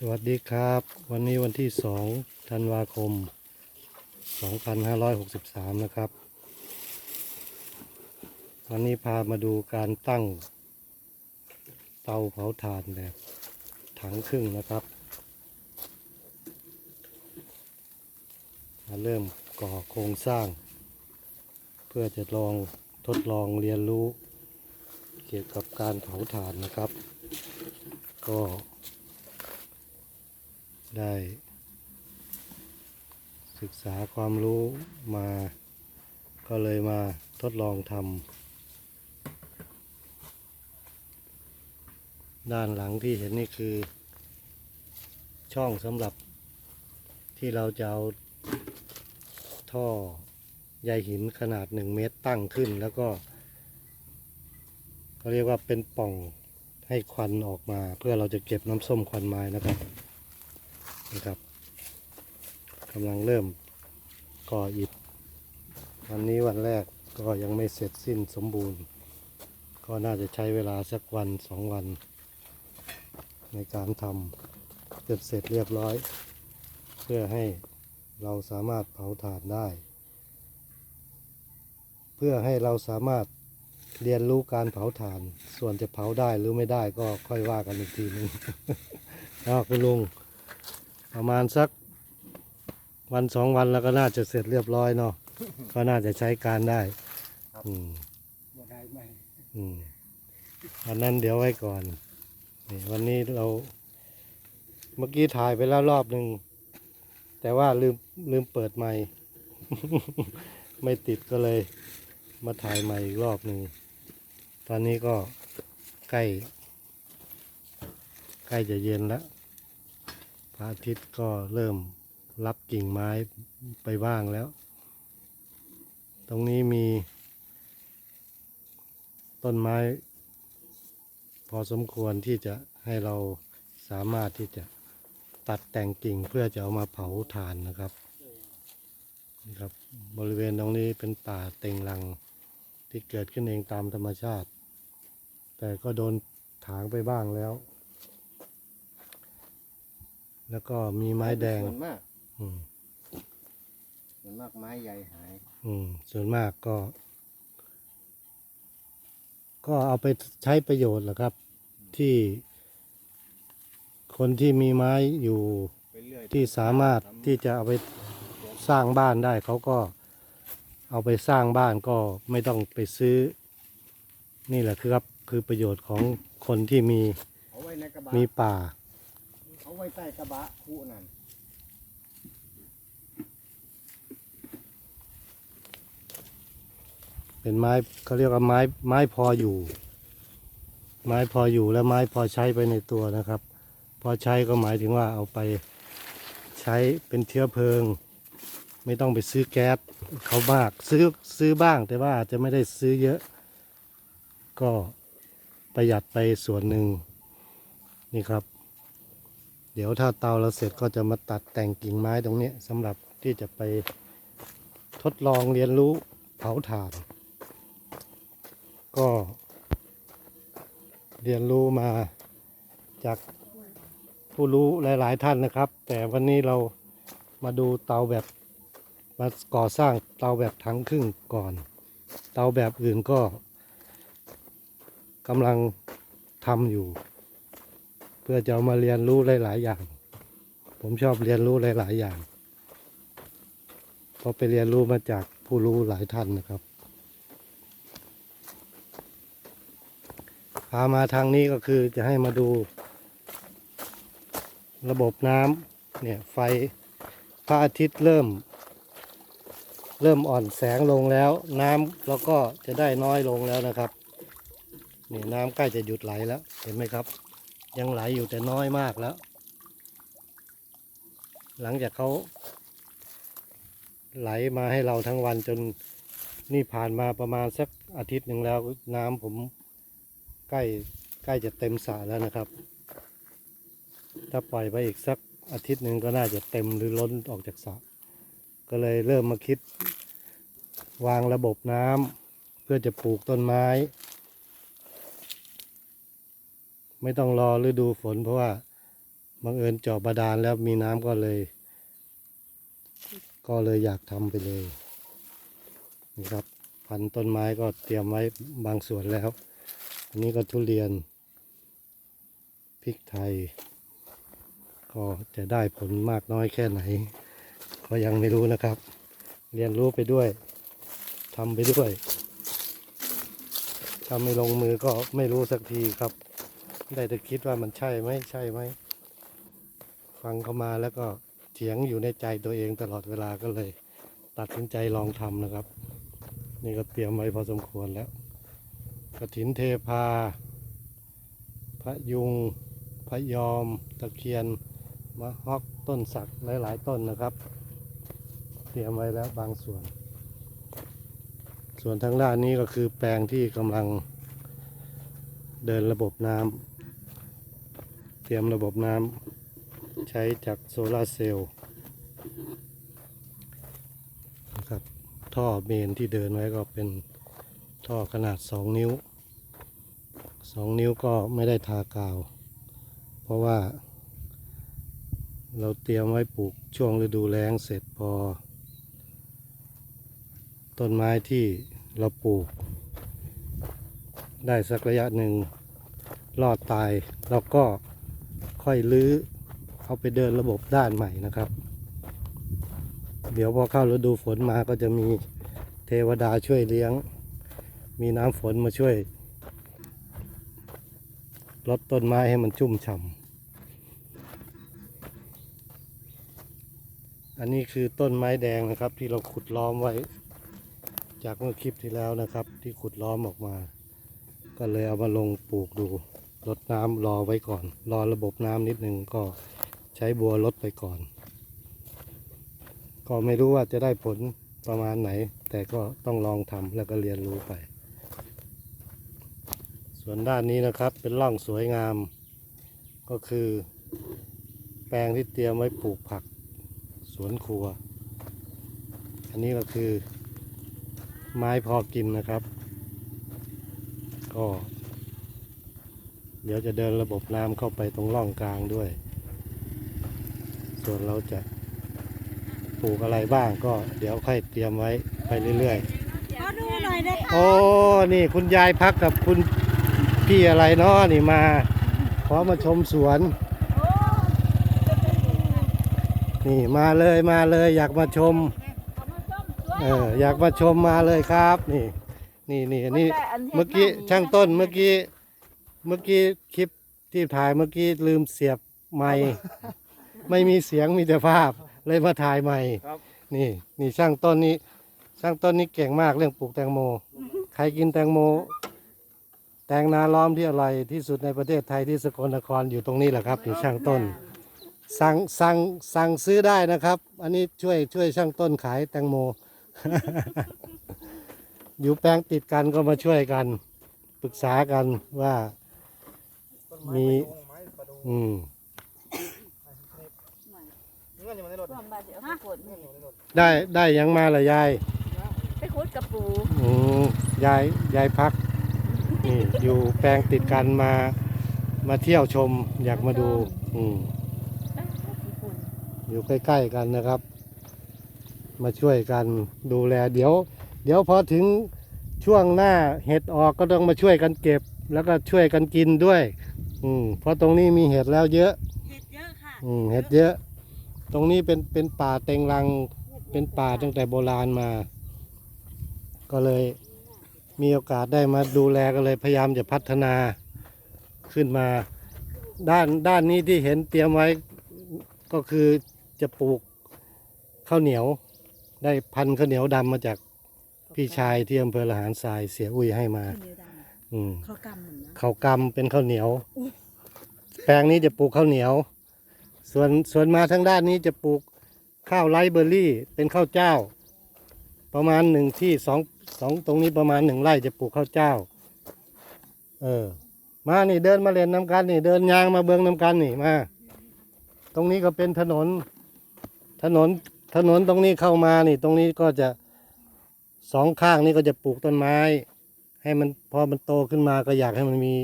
สวัสดีครับ วันนี้วันที่สองธันวาคม 2563 นะครับ วันนี้พามาดูการตั้ง เตาเผาถ่านแบบถังครึ่งนะครับ มาเริ่มก่อโครงสร้าง เพื่อจะลองทดลองเรียนรู้ เกี่ยวกับการเผาถ่านนะครับ ก็ ได้ ศึกษาความรู้มา ก็เลยมาทดลองทำด้านหลังที่เห็นนี่คือ ช่องสำหรับที่เราจะเอาท่อใยหินขนาดหนึ่งเมตรตั้งขึ้นแล้วก็เขาเรียกว่าเป็นป่องให้ควันออกมา เพื่อเราจะเก็บน้ำส้มควันไม้นะครับ นะครับกำลังเริ่มก่ออิฐวันนี้วันแรกก็ยังไม่เสร็จสิ้นสมบูรณ์ ก็น่าจะใช้เวลาสักวันสองวัน ในการทำจนเสร็จเรียบร้อย เพื่อให้เราสามารถเผาถ่านได้ เพื่อให้เราสามารถเรียนรู้การเผาถ่าน ส่วนจะเผาได้หรือไม่ได้ก็ค่อยว่ากันอีกทีหนึงอ้าคุณลุง ประมาณสักวันสองวันแล้วก็น่าจะเสร็จเรียบร้อยเนาะ ก็น่าจะใช้การได้ครับอืมบ่ได้ไหมอืมอันนั้นเดี๋ยวไว้ก่อนนี่วันนี้เรา เมื่อกี้ถ่ายไปแล้วรอบหนึ่ง แต่ว่าลืมลืมเปิดไมค์ ไม่ติดก็เลย มาถ่ายใหม่อีกรอบหนึ่ง ตอนนี้ก็ใกล้ ใกล้จะเย็นแล้ว พระอาทิตย์ก็เริ่มรับกิ่งไม้ไปบ้างแล้ว ตรงนี้มีต้นไม้ พอสมควรที่จะให้เราสามารถที่จะตัดแต่งกิ่งเพื่อจะเอามาเผาถ่านนะครับนะครับ บริเวณตรงนี้เป็นป่าเต็งรังที่เกิดขึ้นเองตามธรรมชาติ แต่ก็โดนถางไปบ้างแล้ว แล้วก็มีไม้แดง ส่วนมากอืมส่วนมากไม้ใหญ่หาย อืมส่วนมากก็ ก็เอาไปใช้ประโยชน์แหละครับ ที่ คนที่มีไม้อยู่ไปเรื่อยที่สามารถที่จะเอาไปสร้างบ้านได้ เขาก็เอาไปสร้างบ้านก็ไม่ต้องไปซื้อ นี่แหละคือครับ คือประโยชน์ของคนที่มีเอาไว้ในกระบะมีป่า เอาไว้ใต้กระบะคู่นั่นเป็นไม้เขาเรียกว่าไม้ไม้พออยู่ ไม้พออยู่และไม้พอใช้ไปในตัวนะครับ พอใช้ก็หมายถึงว่าเอาไปใช้เป็นเชื้อเพลิง ไม่ต้องไปซื้อแก๊สเขามากซื้อซื้อบ้างแต่ว่าอาจจะไม่ได้ซื้อเยอะ ก็ประหยัดไปส่วนหนึ่งนี่ครับ เดี๋ยวถ้าเตาเราเสร็จก็จะมาตัดแต่งกิ่งไม้ตรงนี้สำหรับที่จะไปทดลองเรียนรู้เผาถ่าน ก็เรียนรู้มาจากผู้รู้หลาย ๆ ท่านนะครับ แต่วันนี้เรามาดูเตาแบบมาก่อสร้างเตาแบบทั้งครึ่งก่อน เตาแบบอื่นก็กำลังทำอยู่ เพื่อจะามาเรียนรู้หลายๆอย่าง ผมชอบเรียนรู้หลายๆอย่างเพราะไปเรียนรู้มาจากผู้รู้หลายท่านนะครับ พามาทางนี้ก็คือจะให้มาดูระบบน้ำเนี่ยไฟพระอาทิตย์เริ่ม เริ่มอ่อนแสงลงแล้ว น้ำแล้วก็จะได้น้อยลงแล้วนะครับนี่น้ำใกล้จะหยุดไหลแล้วเห็นไหมครับ ยังไหลอยู่แต่น้อยมากแล้ว หลังจากเขาไหลมาให้เราทั้งวันจนนี่ผ่านมาประมาณสักอาทิตย์หนึ่งแล้วน้ำผมใกล้ใกล้จะเต็มสระแล้วนะครับ ถ้าปล่อยไปอีกสักอาทิตย์หนึ่งก็น่าจะเต็มหรือล้นออกจากสระก็เลยเริ่มมาคิดวางระบบน้ำเพื่อจะปลูกต้นไม้ ไม่ต้องรอฤดูฝน เพราะว่าบังเอิญเจาะบาดาลแล้วมีน้ำก็เลย ก็เลยอยากทำไปเลยนะครับ พันต้นไม้ก็เตรียมไว้บางส่วนแล้ว อันนี้ก็ทุเรียนพริกไทย ก็จะได้ผลมากน้อยแค่ไหน ก็ยังไม่รู้นะครับ เรียนรู้ไปด้วยทำไปด้วยถ้าไม่ลงมือก็ไม่รู้สักทีครับ ได้แต่คิดว่ามันใช่ไหมใช่ไหม ฟังเขามาแล้วก็เถียงอยู่ในใจตัวเองตลอดเวลาก็เลย ตัดสินใจลองทำนะครับ นี่ก็เตรียมไว้พอสมควรแล้วกระถินเทพา พระยุง พระยอม ตะเคียน มะฮอกต้นสักหลาย ๆ ต้นนะครับ เตรียมไว้แล้วบางส่วน ส่วนทางด้านนี้ก็คือแปลงที่กำลังเดินระบบน้ำ เตรียมระบบน้ำใช้จากโซลาร์เซลล์นะครับท่อเมนที่เดินไว้ก็เป็นท่อขนาด 2 นิ้ว 2 นิ้วก็ไม่ได้ทากาว เพราะว่าเราเตรียมไว้ปลูกช่วงฤดูแล้งเสร็จพอ ต้นไม้ที่เราปลูก ได้สักระยะหนึ่งรอดตายเราก็ ค่อยลื้อเอาไปเดินระบบด้านใหม่นะครับ เดี๋ยวพอเข้าฤดูฝนมาก็จะมีเทวดาช่วยเลี้ยง มีน้ำฝนมาช่วยลดต้นไม้ให้มันชุ่มฉ่ำอันนี้คือต้นไม้แดงนะครับ ที่เราขุดล้อมไว้ จากเมื่อคลิปที่แล้วนะครับ ที่ขุดล้อมออกมา ก็เลยเอามาลงปลูกดู รดน้ำรอไว้ก่อน รอระบบน้ำนิดนึงก็ใช้บัวลดไปก่อน ก็ไม่รู้ว่าจะได้ผลประมาณไหน แต่ก็ต้องลองทำแล้วก็เรียนรู้ไป ส่วนด้านนี้นะครับเป็นร่องสวยงาม ก็คือ แปลงที่เตรียมไว้ปลูกผักสวนครัว อันนี้ก็คือไม้พอกินนะครับ ก็ เดี๋ยวจะเดินระบบน้ำเข้าไปตรงร่องกลางด้วย ส่วนเราจะปลูกอะไรบ้างก็เดี๋ยวค่อยเตรียมไว้ไปเรื่อยขอดูหน่อยได้ๆโอ้ นี่คุณยายพักกับคุณพี่อะไรเนาะนี่มา ขอมาชมสวน นี่มาเลยมาเลยอยากมาชม เอออยากมาชมมาเลยครับ นี่ นี่นี่อันนี่เมื่อกี้ช่างต้นเมื่อกี้ เมื่อกี้คลิปที่ถ่ายเมื่อกี้ลืมเสียบไมค์ไม่มีเสียงมีแต่ภาพ เลยมาถ่ายใหม่ครับ นี่นี่ช่างต้นนี้ ช่างต้นนี้เก่งมากเรื่องปลูกแตงโม ใครกินแตงโม แตงนาล้อมที่อร่อยที่สุดในประเทศไทยที่สกลนครอยู่ตรงนี้แหละครับนี่ช่างต้น สั่งสั่งสั่งซื้อได้นะครับ อันนี้ช่วยช่วยช่างต้นขายแตงโม อยู่แปลงติดกันก็มาช่วยกัน ปรึกษากันว่า มี อืมความบาดเจ็บปวดนี่ได้ได้หยังมาละยาย ไปคุดกับปูอืมยายยายพัก นี่อยู่แปลงติดกันมา มาเที่ยวชมอยากมาดู อืม อยู่ใกล้ๆกันนะครับ มาช่วยกันดูแล เดี๋ยว เดี๋ยวพอถึงช่วงหน้าเห็ดออกก็ต้องมาช่วยกันเก็บ แล้วก็ช่วยกันกินด้วย อืมเพราะตรงนี้มีเห็ดแล้วเยอะ เห็ดเยอะค่ะอืมเห็ดเยอะ ตรงนี้เป็นเป็นป่าเต็งรังเป็นป่าตั้งแต่โบราณมา ก็เลยมีโอกาสได้มาดูแลก็เลยพยายามจะพัฒนาขึ้นมา ด้านด้านนี้ที่เห็นเตรียมไว้ก็คือจะปลูกข้าวเหนียว ได้พันธุ์ข้าวเหนียวดำมาจากพี่ชายที่อำเภอละหารทรายเสียอุ้ยให้มา ข้าวเหนียวด อืมำข้าวกำเหมือนนะข้าวกำเป็นข้าวเหนียว แปลงนี้จะปลูกข้าวเหนียว ส่วนส่วนมาทางด้านนี้จะปลูกข้าวไรซ์เบอร์รี่ เป็นข้าวเจ้า ประมาณหนึ่งที่สองสองตรงนี้ประมาณหนึ่งไร่จะปลูกข้าวเจ้า เออ มานี่เดินมาเล่นน้ำกันนี่ เดินยางมาเบืองน้ำกันนี่มา ตรงนี้ก็เป็นถนน ถนนถนนตรงนี้เข้ามานี่ ตรงนี้ก็จะสองข้างนี่ก็จะปลูกต้นไม้ ให้มันพอมันโตขึ้นมาก็อยากให้มันมี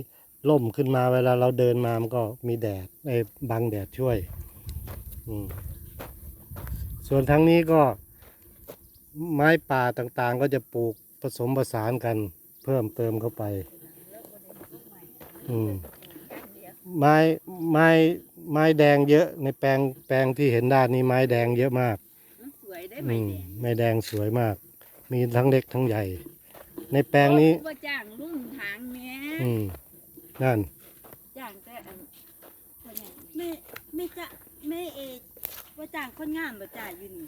ล่มขึ้นมาเวลาเราเดินมามันก็มีแดดไอ้บังแดดช่วยอืมส่วนทางนี้ก็ไม้ป่าต่างๆ ก็จะปลูกผสมผสานกันเพิ่มเติมเข้าไปอืมไม้ไม้ไม้แดงเยอะในแปลงแปลงที่เห็นด้านนี้ไม้แดงเยอะมากมันสวยได้ไหมอืมเนี่ยไม้แดงสวยมาก มีทั้งเล็กทั้งใหญ่ ในแปลงนี้ว่าจ้างรุ่งทางแม่อืมนั่น จ้างแต่อันคนอย่างไม่ไม่จะไม่เอว่าจ้างคนงานบ่จ่ายอยู่นี่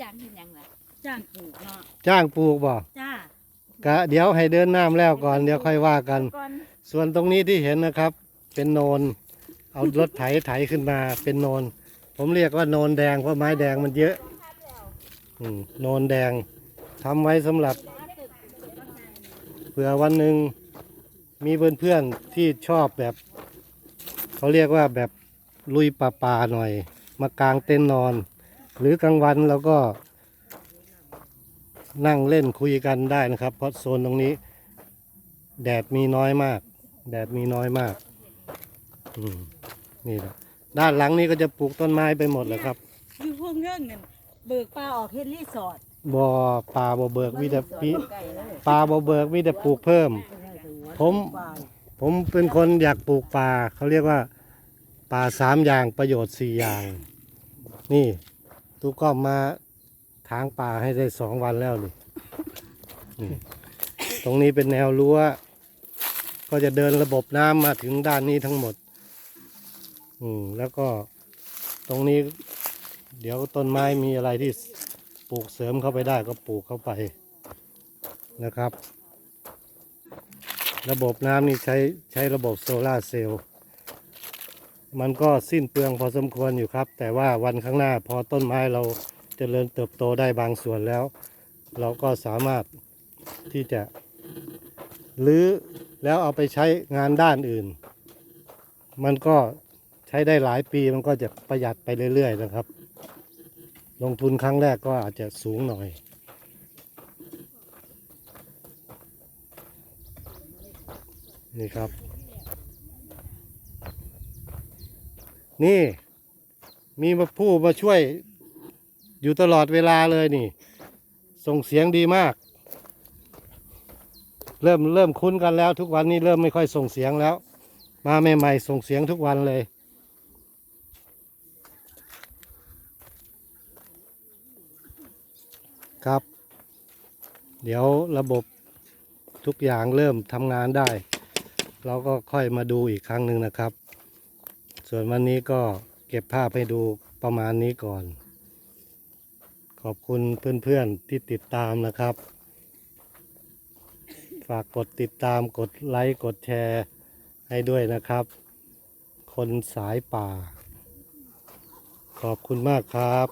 จ้างที่ยังล่ะจ้างปลูกเนาะจ้างปลูกบ่จ้ากะเดี๋ยวให้เดินน้ำแล้วก่อนเดี๋ยวค่อยว่ากัน ก่อนส่วนตรงนี้ที่เห็นนะครับ เป็นโนน เอารถไถไถขึ้นมาเป็นโนน ผมเรียกว่าโนนแดงเพราะไม้แดงมันเยอะ อืมโนนแดงทำไว้สำหรับ เผื่อวันหนึ่งมีเพื่อนๆที่ชอบแบบ เขาเรียกว่าแบบลุยป่าป่าหน่อย มากางเต็นท์นอน หรือกลางวันเราก็ นั่งเล่นคุยกันได้นะครับ เพราะโซนตรงนี้ แดดมีน้อยมาก แดดมีน้อยมากอืมนี่แหละด้านหลังนี้ก็จะปลูกต้นไม้ไปหมดเลยครับ อยู่พวกเรื่องนั่นเบิกปลาออกเฮ็ดรีสอร์ท บ่อปลาบ่อเบิกมีแต่ปีใกล้แล้วปลาบ่อเบิกมีแต่ปลูกเพิ่ม ผม ผมเป็นคนอยากปลูกปลาเขาเรียกว่าปลาสามอย่างประโยชน์สี่อย่าง นี่ตูก็มาทางป่าให้ได้สองวันแล้วนี่นี่ตรงนี้เป็นแนวรั้ว ก็จะเดินระบบน้ำมาถึงด้านนี้ทั้งหมด อืมแล้วก็ตรงนี้ เดี๋ยวต้นไม้มีอะไรที่ ปลูกเสริมเข้าไปได้ก็ปลูกเข้าไปนะครับ ระบบน้ำนี่ใช้ใช้ระบบโซลาเซลล์มันก็สิ้นเปลืองพอสมควรอยู่ครับ แต่ว่าวันข้างหน้าพอต้นไม้เราจเจริญเติบโตได้บางส่วนแล้ว เราก็สามารถที่จะรื้อแล้วเอาไปใช้งานด้านอื่น มันก็ใช้ได้หลายปีมันก็จะประหยัดไปเรื่อย ๆ นะครับ ลงทุนครั้งแรกก็อาจจะสูงหน่อย นี่ครับ นี่ มีมาผู้มาช่วยอยู่ตลอดเวลาเลยนี่ ส่งเสียงดีมาก เริ่มเริ่มคุ้นกันแล้วทุกวันนี้เริ่มไม่ค่อยส่งเสียงแล้ว มาใหม่ๆส่งเสียงทุกวันเลย ครับ เดี๋ยวระบบทุกอย่างเริ่มทำงานได้ เราก็ค่อยมาดูอีกครั้งหนึ่งนะครับ ส่วนวันนี้ก็เก็บภาพให้ดูประมาณนี้ก่อน ขอบคุณเพื่อนๆที่ติดตามนะครับ ฝากกดติดตามกดไลค์กดแชร์ให้ด้วยนะครับ คนสายป่า ขอบคุณมากครับ